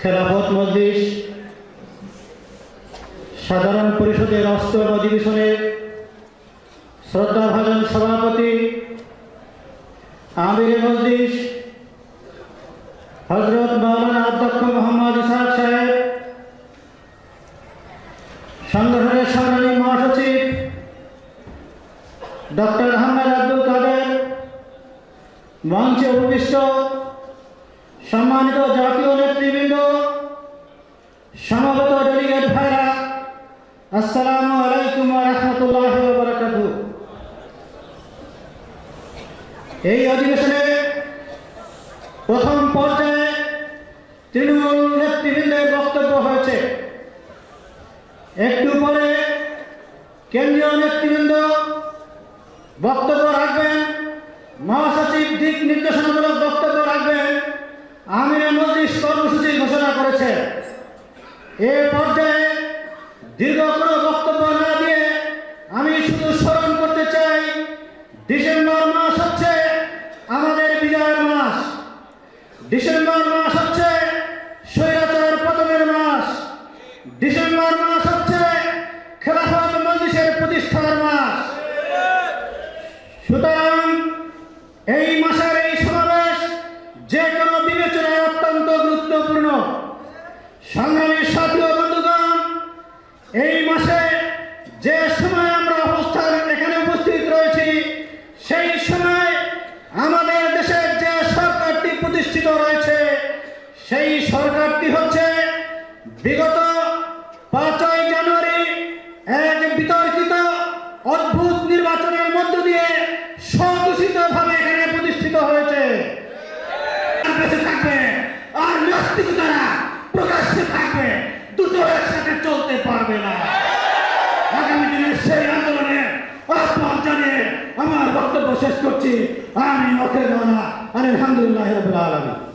খেলাফত মজলিস, সাধারণ পরিষদের অষ্টম অধিবেশনের শ্রদ্ধাভাজন সভাপতি, আমির মজলিস হজরত মাওলানা অধ্যক্ষ মোহাম্মদ ইসাক সাহেব, সংগঠনের সংগ্রামী মহাসচিব, ডক্টর আহমেদ আব্দুল কাদের, মঞ্চে উপবিষ্ট সম্মানিত জাতীয় নেতৃবৃন্দ সমবেত ডেলিগেট ভাইরা আসসালামু আলাইকুম রহমতুল্লাহ বরকাত। এই অধিবেশনে প্রথম পর্যায়ে তৃণমূল নেতৃবৃন্দের বক্তব্য হয়েছে। একটু পরে কেন্দ্রীয় নেতৃবৃন্দ বক্তব্য রাখবেন। মহাসচিব দিক নির্দেশনামূলক বক্তব্য রাখবেন আমির মজলিস কর্মসূচি ঘোষণা করেছে এ পর্যায়ে দীর্ঘ কোনো বক্তব্য না দিয়ে আমি শুধু স্মরণ করতে চাই, ডিসেম্বর মাস হচ্ছে আমাদের বিজয়ের মাস। ডিসেম্বর মাস হচ্ছে স্বৈরাচার পতনের মাস। ডিসেম্বর মাস হচ্ছে খেলাফত মজলিসের প্রতিষ্ঠার মাস। সুতরাং এই মাসের এই সমাবেশ যে কোনো বিবেচনায় অত্যন্ত গুরুত্বপূর্ণ। সংগ্রামী এই মাসে যে সময় আমরা অবস্থান এখানে উপস্থিত রয়েছি, সেই সময় আমাদের দেশের যে সরকারটি প্রতিষ্ঠিত রয়েছে, সেই সরকারটি হচ্ছে বিগত পাঁচই জানুয়ারি এক বিতর্কিত সেই আন্দোলনে আহ্বান জানিয়ে আমার বক্তব্য শেষ করছি। আমি ওকে আলহামদুলিল্লাহ রবিল আলমী